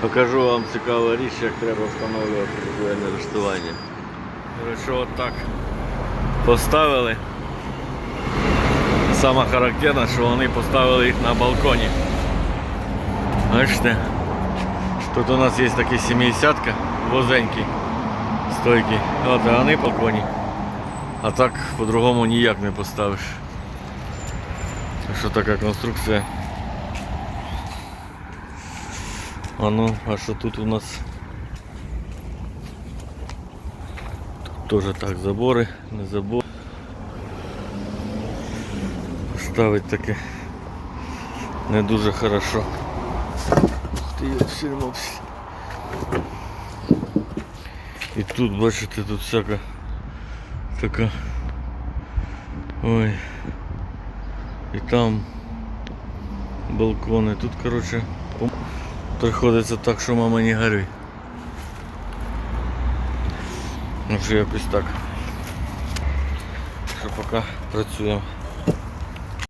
Покажу вам цікаву річ, як треба встановлювати рештування. Коротше, от так поставили. Саме характерне, що вони поставили їх на балконі. Бачите? Тут у нас є такий 70 возенький, стойкий. От, а вони по коні. А так по-другому ніяк не поставиш. Що така конструкція. А ну, а що тут у нас? Тут теж так забори, не забор. Ставить таке не дуже хорошо. Ух Ти йопсіль мопсіль. І тут, бачите, тут всяка така. Ой. І там балкони. Тут, коротше, пом- приходиться так, що мама не гори. Ну що якось так. Що поки працюємо.